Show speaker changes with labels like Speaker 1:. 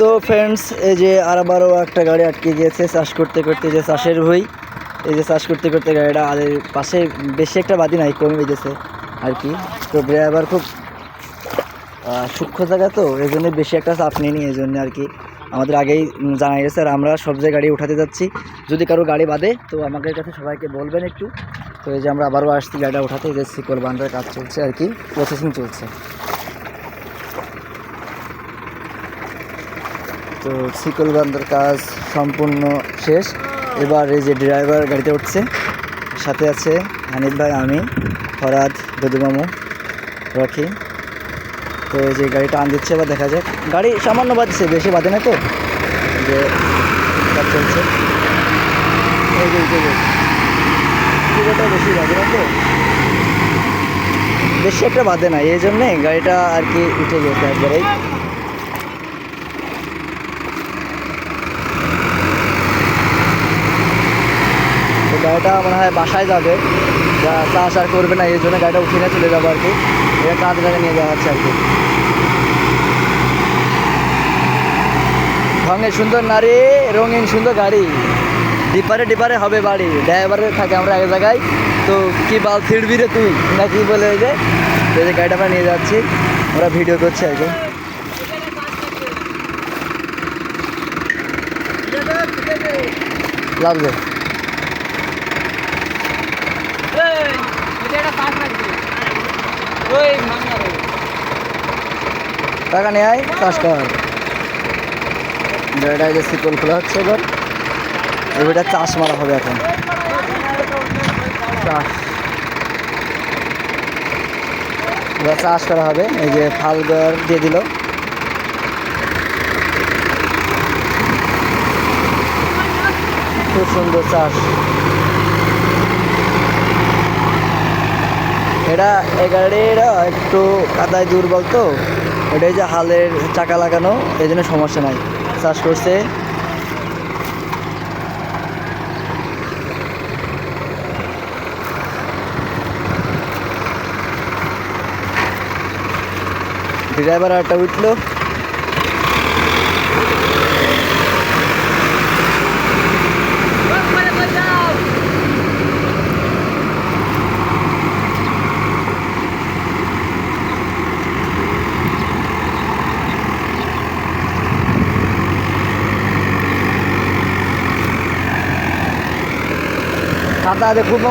Speaker 1: তো ফ্রেন্ডস এই যে আরবারও একটা গাড়ি আটকে গিয়েছে চাষ করতে করতে যে চাষের ভুই, এই যে চাষ করতে করতে গাড়িটা আর পাশে বেশি একটা বাদি নাই, কমে গেছে আর কি। তো ড্রাইভার খুব সূক্ষ্ম জায়গা তো, এই জন্য বেশি একটা চাপ নিইনি, এই জন্য আর কি। আমাদের আগেই জানা গেছে, আর আমরা সব জায়গায় গাড়ি উঠাতে যাচ্ছি। যদি কারও গাড়ি বাদে, তো আমাদের কাছে সবাইকে বলবেন একটু। তো এই যে আমরা আবারও আসছি গাড়িটা উঠাতে যে বান্ধার কাজ চলছে আর কি প্রসেসিং চলছে। তো সিকল বান্ধার কাজ সম্পূর্ণ শেষ। এবার এই যে ড্রাইভার গাড়িতে উঠছে, সাথে আছে হানিফ ভাই, আমি, ফরাদ, দদুমামু, রকি। তো এই যে গাড়িটা আন দিচ্ছে, এবার দেখা যাক। গাড়ি সামান্য বাজছে, বেশি বাজে না তো? যে চলছে। বেশি বাজে না তো? বেশি একটা বাদে না, এই জন্যে গাড়িটা আর কি উঠে গেছে একবারেই। গাড়িটা মনে হয় বাসায় যাবে। যা চাষ আর করবে না, এই জন্য গাড়িটা উঠে নিয়ে চলে যাব আর কি। এটা কাজ জায়গায় নিয়ে যাওয়া হচ্ছে আর কি। ঢঙের সুন্দর নারী, রঙিন সুন্দর গাড়ি। ডিপারে ডিপারে হবে বাড়ি। ড্রাইভারে থাকে আমরা এক জায়গায়। তো কি বাল ছিড়বি রে তুই? না কি বলে যে? গাড়িটা আমরা নিয়ে যাচ্ছি। আমরা ভিডিও করছি আর কি। লাভ লাগবে টাকা নিয়ে আয় চাষ কর। এই যে সিকল খোলা হচ্ছে এবার। এবারটা চাষ মারা হবে এখন। চাষ। এবার চাষ করা হবে। এই যে ফালগর দিয়ে দিল। খুব সুন্দর চাষ। এটা গাড়িটা একটু কাদায় দুর্বল তো। এটাই যে হালের চাকা লাগানো এই জন্য সমস্যা নাই। চাষ করছে। ড্রাইভার আটটা উঠল। কাদা দেখুন